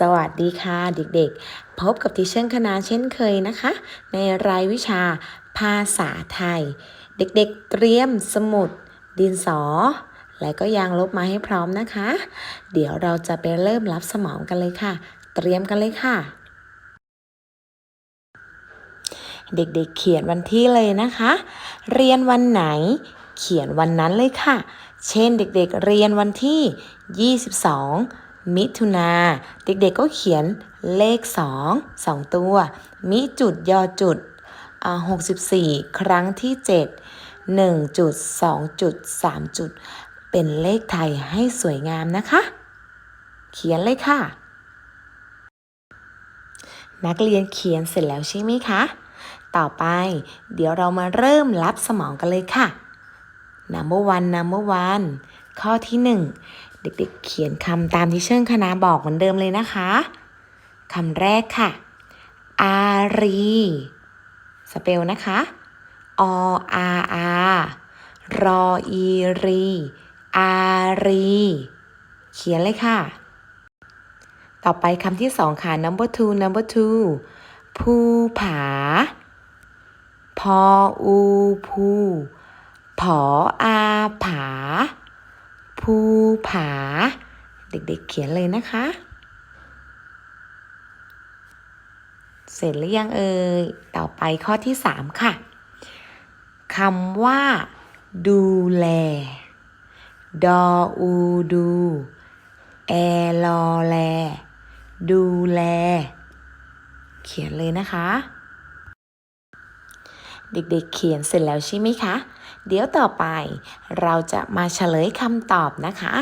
สวัสดีค่ะเด็กๆ พบกับทิเชนคณะเช่นเคยนะคะ ในรายวิชาภาษาไทย เด็กๆ เตรียมสมุด ดินสอ และก็ยางลบมาให้พร้อมนะคะ เดี๋ยวเราจะไปเริ่มรับสมองกันเลยค่ะ เตรียมกันเลยค่ะ เด็กๆ เขียนวันที่เลยนะคะ เรียนวันไหนเขียนวันนั้นเลยค่ะ เช่นเด็กๆ เรียนวันที่ 22 มิถุนา เด็กๆก็เขียนเลข 2 2 ตัว มิจุดยอจุดอ่า64ครั้งที่7 1จุด2จุด3จุด เป็นเลขไทยให้สวยงามนะคะ เขียนเลยค่ะ นักเรียนเขียนเสร็จแล้วใช่ไหมคะ ต่อไปเดี๋ยวเรามาเริ่มรับสมองกันเลยค่ะ number one number one ข้อที่หนึ่ง เด็กๆ เขียนคำตามที่เชิงคณะบอกเหมือนเดิมเลยนะคะคำแรกค่ะ อารี สเปลนะคะ ออาอารออีรี อารี เขียนเลยค่ะ ต่อไปคำที่สองค่ะ number two number two ภูผา พออูภูผออาผา ภูผา เด็กๆเขียนเลยนะคะ เสร็จหรือยังเอ่ย ต่อไปข้อที่สามค่ะคำว่า ดูแล ดออูดู แอลอแล ดูแล เขียนเลยนะคะ เด็กๆเขียนเสร็จแล้วใช่ไหมคะ เดี๋ยวต่อไปเราจะมาเฉลยคำตอบนะคะ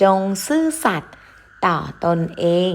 จงซื่อสัตย์ต่อตนเอง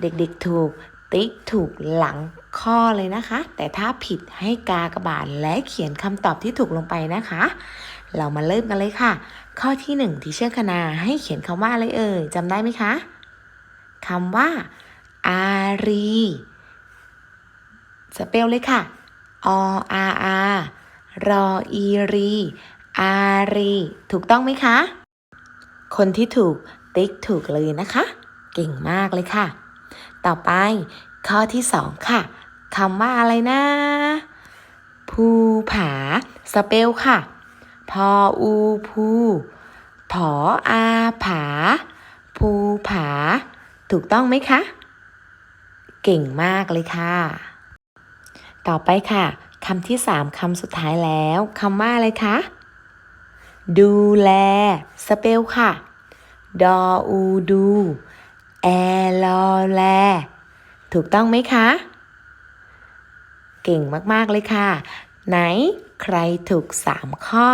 เด็กๆถูกติ๊กถูกหลังข้อเลยนะคะ แต่ถ้าผิดให้กากบาทและเขียนคำตอบที่ถูกลงไปนะคะ เรามาเริ่มกันเลยค่ะ ข้อที่หนึ่งที่เชื่อคณาให้เขียนคำว่าอะไรเอ่ยจำได้ไหมคะคำว่าอารีสเปลเลยค่ะ ออาอารออีรี อารี ถูกต้องไหมคะ คนที่ถูกติ๊กถูกเลยนะคะ เก่งมากเลยค่ะ ต่อไปข้อที่สองค่ะคำว่าอะไรนะ ภูผา สเปลค่ะ พออูภูผออาผา ภูผา ถูกต้องไหมคะ เก่งมากเลยค่ะ ต่อไปค่ะคำที่สามคำสุดท้ายแล้วคำว่าอะไรคะ ดูแล สเปลค่ะ ดออูดู แอลอแล ถูกต้องไหมคะ เก่งมากๆเลยค่ะ ไหนใครถูกสามข้อ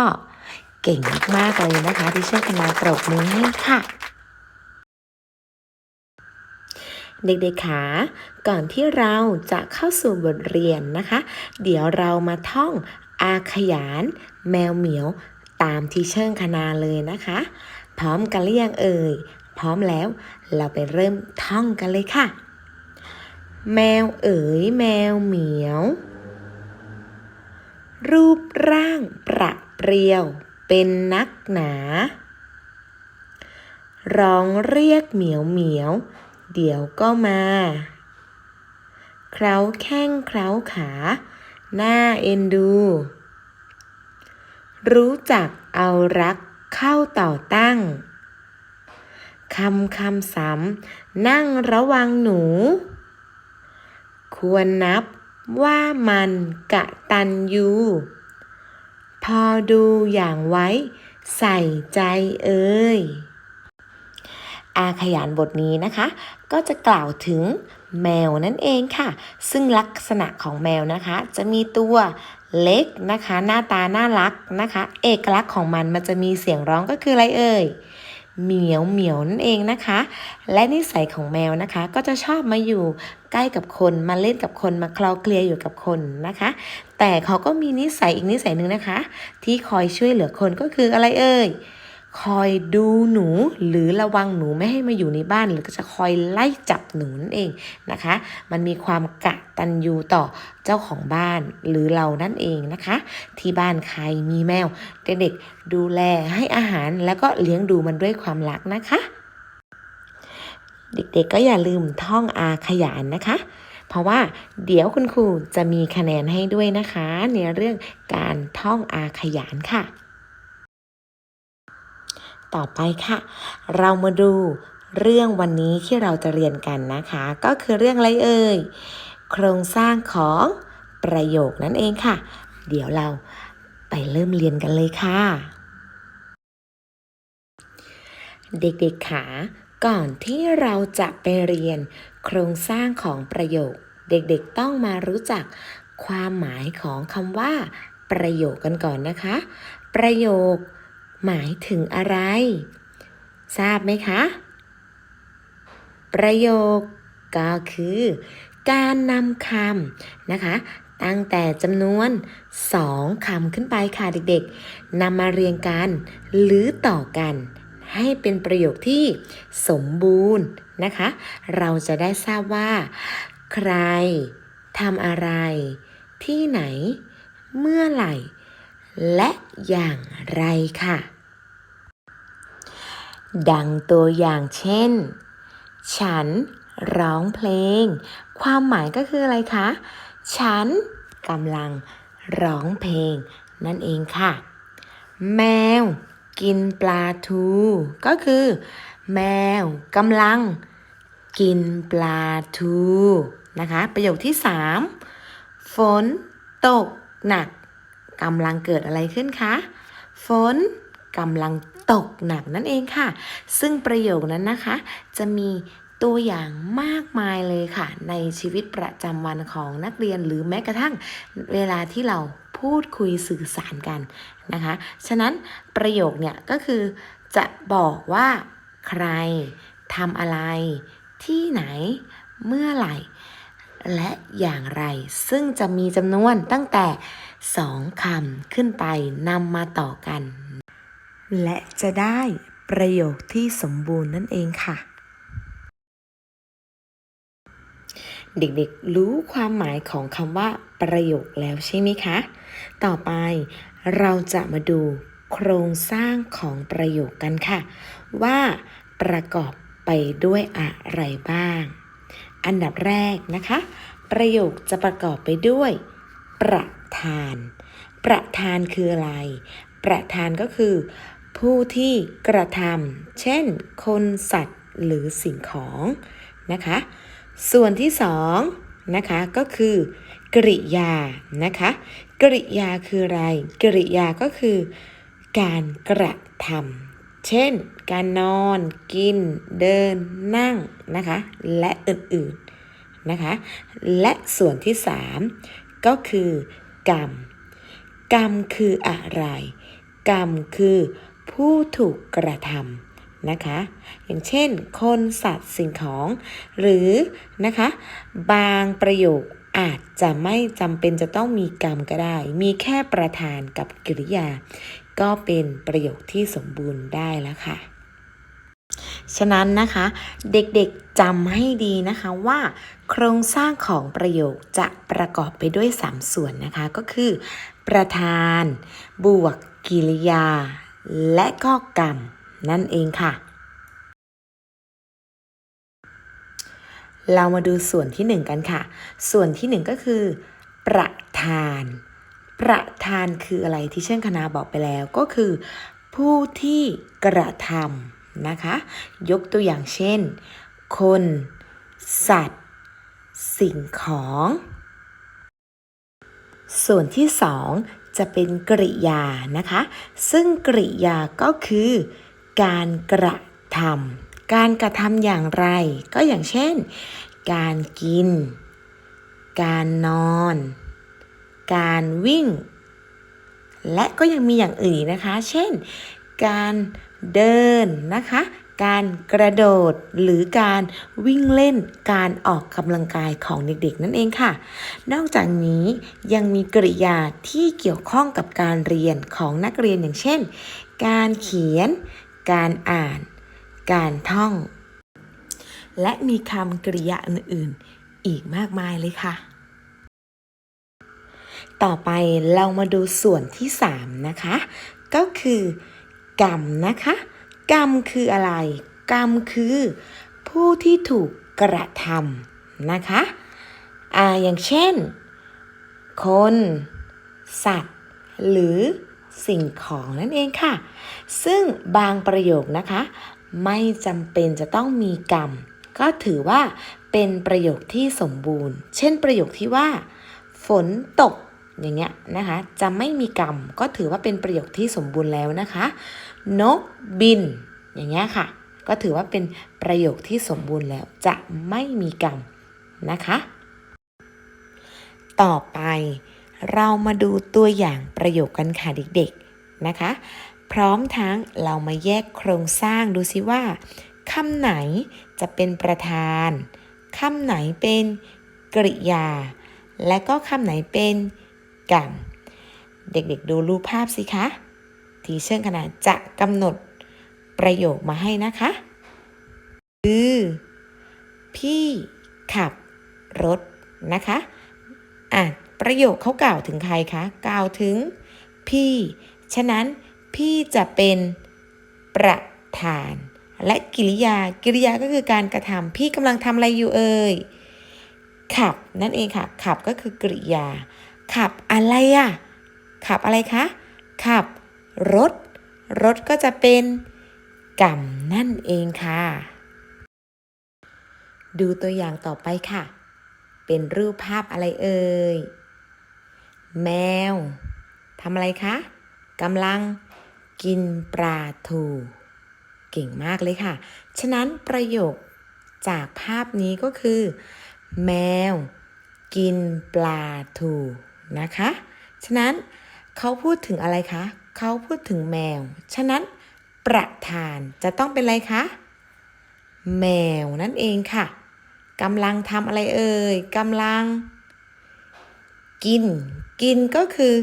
เก่งมากๆเลยนะคะที่ช่วยกันมาปรบมือให้ค่ะ เด็กๆขาก่อนที่เราจะเข้าสู่บทเรียนนะคะ เดี๋ยวเรามาท่องอาขยาน แมวเหมียว ตามที่เชิงคณาเลยนะคะ พร้อมกันหรือยังเอ่ย พร้อมแล้วเราไปเริ่มท่องกันเลยค่ะ แมวเอ๋ยแมวเหมียว รูปร่างประเปรียว เป็นนักหนา ร้องเรียกเหมียวเหมียว เดี๋ยวก็มา เคล้าแข้งเคล้าขา หน้าเอ็นดู รู้จักเอารักเข้าต่อตั้ง คำคำซ้ำนั่งระวังหนู ควรนับว่ามันกะตันยูพอดูอย่างไว้ใส่ใจเอ่ย อาขยานบทนี้นะคะ ก็จะกล่าวถึงแมวนั่นเองค่ะ ซึ่งลักษณะของแมวนะคะ จะมีตัวเล็กนะคะ หน้าตาน่ารักนะคะ เอกลักษณ์ของมันมันจะมีเสียงร้องก็คืออะไรเอ่ยเหมียวเหมียวนั่นเองนะคะ และนิสัยของแมวนะคะ ก็จะชอบมาอยู่ใกล้กับคนมาเล่นกับคนมาคลอเคลียอยู่กับคนนะคะ แต่เขาก็มีนิสัยอีกนิสัยหนึ่งนะคะ ที่คอยช่วยเหลือคนก็คืออะไรเอ่ย คอยดูหนู หรือระวังหนูไม่ให้มาอยู่ในบ้าน หรือก็จะคอยไล่จับหนูนั่นเองนะคะ มันมีความกะตันยูต่อเจ้าของบ้านหรือเรานั่นเองนะคะ ที่บ้านใครมีแมว เด็กๆดูแลให้อาหารแล้วก็เลี้ยงดูมันด้วยความรักนะคะ เด็กๆก็อย่าลืมท่องอาขยานนะคะเพราะว่าเดี๋ยวคุณครูจะมีคะแนนให้ด้วยนะคะ ในเรื่องการท่องอาขยานค่ะ ต่อไปค่ะ เรามาดูเรื่องวันนี้ที่เราจะเรียนกันนะคะ ก็คือเรื่องอะไรเอ่ย โครงสร้างของประโยคนั่นเองค่ะ เดี๋ยวเราไปเริ่มเรียนกันเลยค่ะ เด็กๆขาก่อนที่เราจะไปเรียนโครงสร้างของประโยค เด็กๆต้องมารู้จักความหมายของคำว่า ประโยคกันก่อนนะคะ ประโยค หมายถึงอะไร ทราบไหมคะ ประโยคก็คือ การนำคำนะคะ ตั้งแต่จำนวน 2คำขึ้นไปค่ะเด็กๆนำมาเรียงกัน หรือต่อกัน ให้เป็นประโยคที่สมบูรณ์นะคะ เราจะได้ทราบว่า ใครทำอะไร ที่ไหน เมื่อไหร่ และอย่างไรค่ะ ดังตัวอย่างเช่น ฉันร้องเพลง ความหมายก็คืออะไรคะ ฉันกำลังร้องเพลง นั่นเองค่ะ แมวกินปลาทู ก็คือ แมวกำลัง กินปลาทูนะคะ ประโยคที่ 3 ฝนตกหนัก กำลังเกิดอะไรขึ้นคะ ฝนกำลังตกหนักนั่นเองค่ะ ซึ่งประโยคนั้นนะคะ จะมีตัวอย่างมากมายเลยค่ะ ในชีวิตประจำวันของนักเรียนหรือแม้กระทั่งเวลาที่เราพูดคุยสื่อสารกันนะคะ ฉะนั้นประโยคเนี่ยก็คือจะบอกว่าใครทำอะไร ที่ไหน เมื่อไหร่ และอย่างไร ซึ่งจะมีจำนวนตั้งแต่สองคำขึ้นไปนำมาต่อกัน และจะได้ประโยคที่สมบูรณ์นั่นเองค่ะ เด็กๆรู้ความหมายของคำว่า ประโยคแล้วใช่ไหมคะ ต่อไปเราจะมาดูโครงสร้างของประโยคกันค่ะ ว่าประกอบไปด้วยอะไรบ้าง อันดับแรกนะคะ ประโยคจะประกอบไปด้วย ประธาน ประธานคืออะไร ประธานก็คือ ผู้ที่กระทำเช่น คนสัตว์หรือสิ่งของนะคะ ส่วนที่สองนะคะก็คือกริยานะคะ กริยาคืออะไร กริยาก็คือ การกระทำ เช่น การนอน กิน เดิน นั่งนะคะ และอื่นๆนะคะ และส่วนที่สามก็คือกรรม กรรมคืออะไร กรรมคือผู้ถูกกระทำนะคะ อย่างเช่น คนสัตว์สิ่งของ หรือนะคะ บางประโยคอาจจะไม่จำเป็นจะต้องมีกรรมก็ได้ มีแค่ประธานกับกริยา ก็เป็นประโยคที่สมบูรณ์ได้แล้วค่ะ ฉะนั้นนะคะเด็กๆจำให้ดีนะคะว่า โครงสร้างของประโยคจะประกอบไปด้วย 3 ส่วนนะคะก็คือ ประธาน บวกกิริยา และก็กรรม นั่นเองค่ะเรามาดูส่วนที่ 1 กันค่ะ ส่วนที่ 1 ก็คือ ประธาน ประธานคืออะไรที่เช่นคณะบอกไปแล้วก็คือ ผู้ที่กระทำนะคะ ยกตัวอย่างเช่น คน สัตว์ สิ่งของ ส่วนที่2จะเป็นกริยานะคะ ซึ่งกริยาก็คือ การกระทำการกระทำอย่างไร ก็อย่างเช่น การกิน การนอน การวิ่ง และก็ยังมีอย่างอื่นนะคะ เช่น การเดินนะคะ การกระโดดหรือการวิ่งเล่นการออกกำลังกายของเด็กๆ นั่นเองค่ะ นอกจากนี้ยังมีกริยาที่เกี่ยวข้องกับการเรียนของนักเรียนอย่างเช่น การเขียน การอ่าน การท่อง และมีคำกริยาอื่นๆ อีกมากมายเลยค่ะ ต่อไปเรามาดูส่วนที่ 3 นะคะ ก็คือกรรมนะคะ กรรมคืออะไร กรรมคือผผู้ที่ถูกกระทำนะคะอ่าอย่างเช่น คน สัตว์ หรือสิ่งของนั่นเองค่ะ ซึ่งบางประโยคนะคะ ไม่จำเป็นจะต้องมีกรรม ก็ถือว่าเป็นประโยคที่สมบูรณ์ เช่นประโยคที่ว่า ฝนตก อย่างเงี้ยนะคะจะไม่มีกรรมก็ถือว่าเป็นประโยคที่สมบูรณ์แล้วนะคะ นกบิน อย่างเงี้ยค่ะ ก็ถือว่าเป็นประโยคที่สมบูรณ์แล้วจะไม่มีกรรมนะคะ ต่อไปเรามาดูตัวอย่างประโยคกันค่ะเด็กๆนะคะ พร้อมทั้งเรามาแยกโครงสร้างดูซิว่าคำไหนจะเป็นประธานคำไหนเป็นกริยา และก็คำไหนเป็น กรรมเด็กๆดูรูปภาพสิคะทีเชิงขนาดจะกำหนดประโยคมาให้นะคะ คือ พี่ขับรถนะคะอะประโยคเขากล่าวถึงใครคะกล่าวถึงพี่ ฉะนั้นพี่จะเป็นประธาน และกิริยากิริยาก็คือการกระทำพี่กำลังทำอะไรอยู่เอ่ยขับนั่นเองค่ะ ขับก็คือกริยา ขับอะไรอะขับอะไรคะ ขับรถ รถก็จะเป็นกรรมนั่นเองค่ะ ดูตัวอย่างต่อไปค่ะ เป็นรูปภาพอะไรเอ่ย แมวทำอะไรคะกำลังกินปลาทูเก่งมากเลยค่ะ ฉะนั้นประโยคจากภาพนี้ก็คือ แมว กินปลาทู นะคะ ฉะนั้นเขาพูดถึงอะไรคะ เขาพูดถึงแมว ฉะนั้นประธานจะต้องเป็นอะไรคะ แมวนั่นเองค่ะกำลังทำอะไรเอ่ยกำลัง กิน กินก็คือ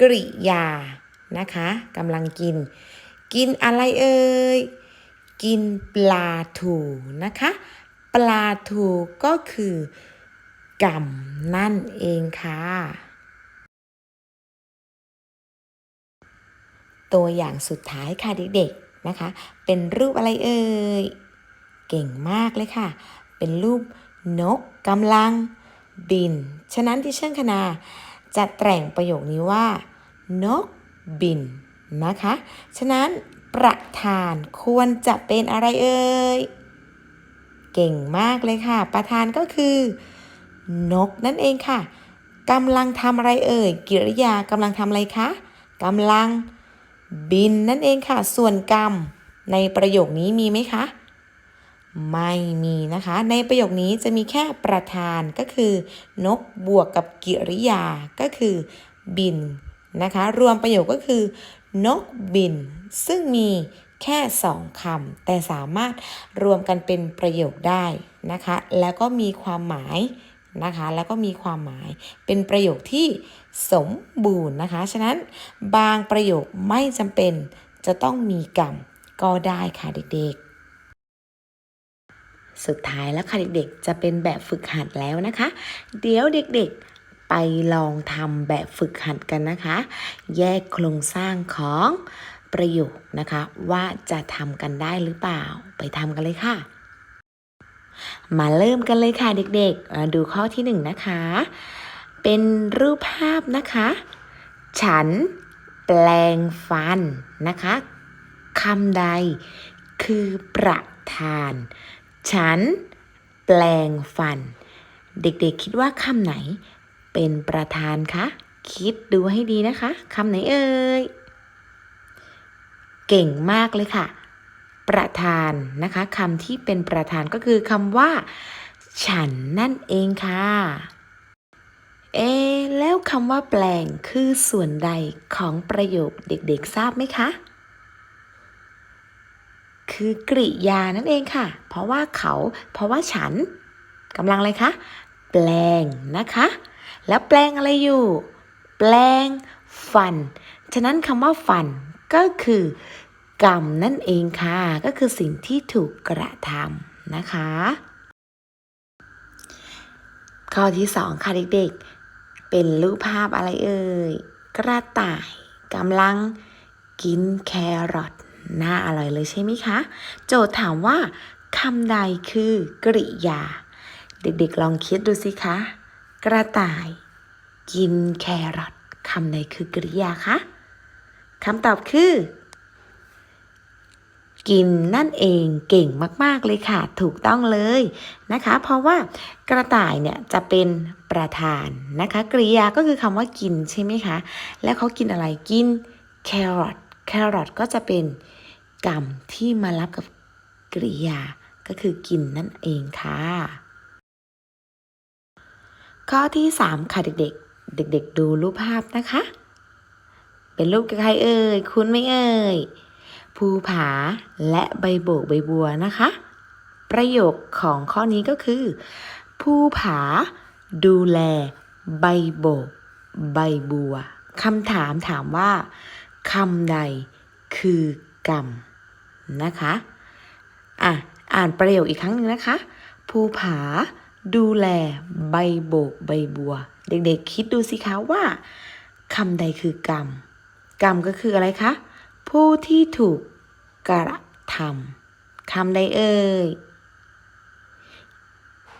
กริยานะคะกำลังกิน กินอะไรเอ่ยกินปลาทูนะคะ ปลาทูก็คือกรรมนั่นเองค่ะ ตัวอย่างสุดท้ายค่ะเด็กๆนะคะ เป็นรูปอะไรเอ่ย เก่งมากเลยค่ะ เป็นรูปนกกำลังบิน ฉะนั้นที่เชิงคณาจะแต่งประโยคนี้ว่า นกบินนะคะ ฉะนั้นประธานควรจะเป็นอะไรเอ่ย เก่งมากเลยค่ะ ประธานก็คือ นกนั่นเองค่ะกำลังทำอะไรเอ่ย กิริยากำลังทำอะไรคะกำลัง บินนั่นเองค่ะ ส่วนกรรม ในประโยคนี้มีไหมคะ ไม่มีนะคะ ในประโยคนี้จะมีแค่ประธานก็คือ นกบวกกับกิริยาก็คือบินนะคะ รวมประโยคก็คือ นกบิน ซึ่งมีแค่สองคำแต่สามารถรวมกันเป็นประโยคได้นะคะ แล้วก็มีความหมายนะคะ แล้วก็มีความหมายเป็นประโยคที่ สมบูรณ์นะคะ ฉะนั้นบางประโยคไม่จำเป็นจะต้องมีกรรมก็ได้ค่ะเด็กๆ สุดท้ายแล้วค่ะเด็กๆ จะเป็นแบบฝึกหัดแล้วนะคะ เดี๋ยวเด็กๆ ไปลองทำแบบฝึกหัดกันนะคะ แยกโครงสร้างของประโยคนะคะ ว่าจะทำกันได้หรือเปล่า ไปทำกันเลยค่ะ มาเริ่มกันเลยค่ะเด็กๆ ดูข้อที่หนึ่งนะคะ เป็นรูปภาพนะคะ ฉันแปลงฟันนะคะคำใดคือประธาน ฉันแปลงฟัน เด็กๆคิดว่าคำไหนเป็นประธานคะ คิดดูให้ดีนะคะคำไหนเอ่ย เก่งมากเลยค่ะ ประธานนะคะคำที่เป็นประธานก็คือคำว่า ฉันนั่นเองค่ะ เอ แล้วคำว่าแปลงคือส่วนใดของประโยคเด็กๆทราบไหมคะ คือกริยานั่นเองค่ะ เพราะว่าเขา เพราะว่าฉันกำลังอะไรคะ แปลงนะคะ แล้วแปลงอะไรอยู่ แปลงฟัน ฉะนั้นคำว่าฟันก็คือกรรมนั่นเองค่ะ ก็คือสิ่งที่ถูกกระทำนะคะ ข้อที่สองค่ะเด็กๆ เป็นรูปภาพอะไรเอ่ย กระต่ายกำลังกินแครอทน่าอร่อยเลยใช่ไหมคะ โจทย์ถามว่าคำใดคือกริยา เด็กๆลองคิดดูสิคะ กระต่าย กินแครอทคำใดคือกริยาคะคำตอบคือ กินนั่นเองเก่งมาก ๆ เลยค่ะ ถูกต้องเลยนะคะ เพราะว่ากระต่ายเนี่ยจะเป็นประธานนะคะ กริยาก็คือคำว่ากินใช่ไหมคะ แล้วเขากินอะไรกินแครอทแครอทก็จะเป็นกรรมที่มารับกับกริยาก็คือกินนั่นเองค่ะ ข้อที่ 3 ค่ะ เด็กๆ เด็ก ๆ ดูรูปภาพนะคะ เป็นรูปใครเอ่ย คุณไหม่เอ่ย ภูผา และใบโบกใบบัวนะคะ ประโยคของข้อนี้ก็คือ ภูผา ดูแล ใบโบก ใบบัวคำถามถามว่าคำใดคือกรรมนะคะอะอ่านประโยคอีกครั้งหนึ่งนะคะ ภูผา ดูแล ใบโบก ใบบัว เด็กๆ คิดดูสิคะว่าคำใดคือกรรม กรรมก็คืออะไรคะ ผู้ที่ถูกกระทำคำใดเอ่ย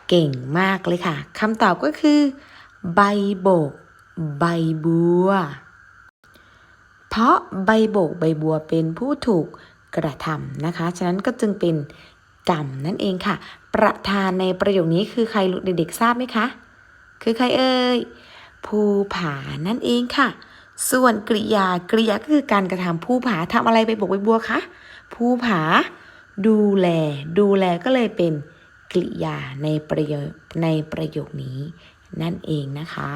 เก่งมากเลยค่ะคำตอบก็คือ ใบโบก ใบบัว เพราะใบโบกใบบัวเป็นผู้ถูกกระทำนะคะ ฉะนั้นก็จึงเป็นกรรมนั่นเองค่ะ ประธานในประโยคนี้คือใครลูกเด็กๆทราบไหมคะ คือใครเอ่ยภูผานั่นเองค่ะ ส่วนกริยากริยาก็คือการกระทำภูผาทำอะไรใบโบกใบบัวคะภูผาดูแล ดูแลก็เลยเป็นกริยาในประโยคในประโยคนี้ นั่นเองนะคะ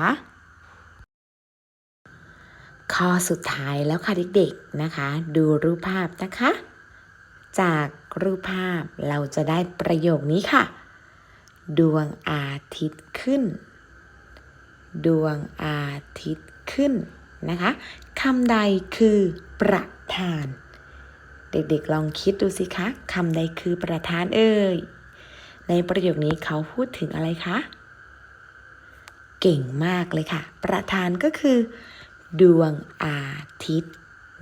ข้อสุดท้ายแล้วค่ะเด็กๆนะคะ ดูรูปภาพนะคะ จากรูปภาพเราจะได้ประโยคนี้ค่ะ ดวงอาทิตย์ขึ้น ดวงอาทิตย์ขึ้น นะคะคำใดคือประธาน เด็กๆลองคิดดูสิคะคำใดคือประธานเอ่ยในประโยคนี้เขาพูดถึงอะไรคะ เก่งมากเลยค่ะ ประธานก็คือ ดวงอาทิตย์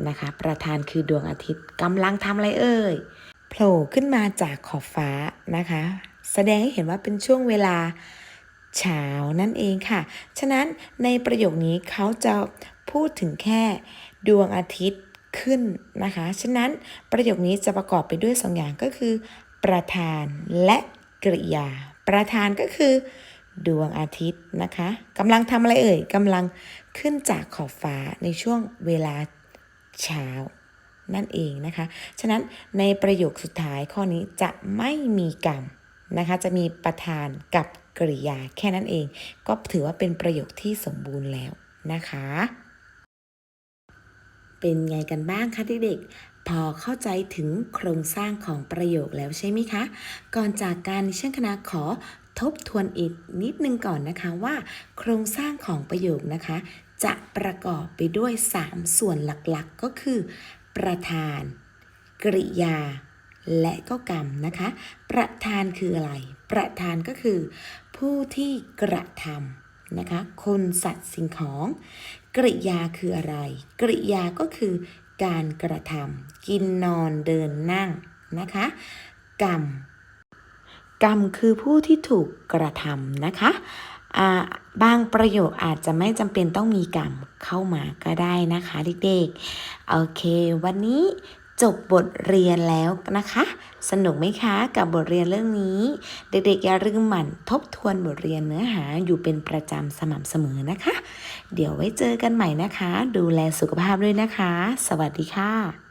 นะคะ ประธานคือดวงอาทิตย์กำลังทำอะไรเอ่ยโผล่ขึ้นมาจากขอบฟ้านะคะ แสดงให้เห็นว่าเป็นช่วงเวลาเช้านั่นเองค่ะ ฉะนั้นในประโยคนี้เขาจะ พูดถึงแค่ดวงอาทิตย์ขึ้นนะคะ ฉะนั้นประโยคนี้จะประกอบไปด้วยสองอย่างก็คือ ประธานและกริยา ประธานก็คือ ดวงอาทิตย์นะคะกำลังทำอะไรเอ่ยกำลังขึ้นจากขอบฟ้าในช่วงเวลาเช้านั่นเองนะคะ ฉะนั้นในประโยคสุดท้ายข้อนี้จะไม่มีกรรมนะคะ จะมีประธานกับกริยาแค่นั้นเอง ก็ถือว่าเป็นประโยคที่สมบูรณ์แล้วนะคะ เป็นไงกันบ้างคะเด็กๆ พอเข้าใจถึงโครงสร้างของประโยคแล้วใช่ไหมคะ ก่อนจากการดิฉันคณะขอทบทวนอีกนิดนึงก่อนนะคะว่า โครงสร้างของประโยคนะคะ จะประกอบไปด้วย 3 ส่วนหลักๆ ก็คือ ประธาน กริยา และก็กรรมนะคะ ประธานคืออะไร ประธานก็คือ ผู้ที่กระทำ นะคะ คนสัตว์สิ่งของ กริยาคืออะไร กริยาก็คือการกระทำกินนอนเดินนั่งนะคะ กรรม กรรมคือผู้ที่ถูกกระทำนะคะบางประโยคอาจจะไม่จำเป็นต้องมีกรรมเข้ามาก็ได้นะคะเด็กๆ โอเค วันนี้ จบบทเรียนแล้วนะคะ สนุกไหมคะกับบทเรียนเรื่องนี้ เด็กๆอย่าลืมหมั่นทบทวนบทเรียนเนื้อหาอยู่เป็นประจำสม่ำเสมอนะคะ เดี๋ยวไว้เจอกันใหม่นะคะ ดูแลสุขภาพด้วยนะคะ สวัสดีค่ะ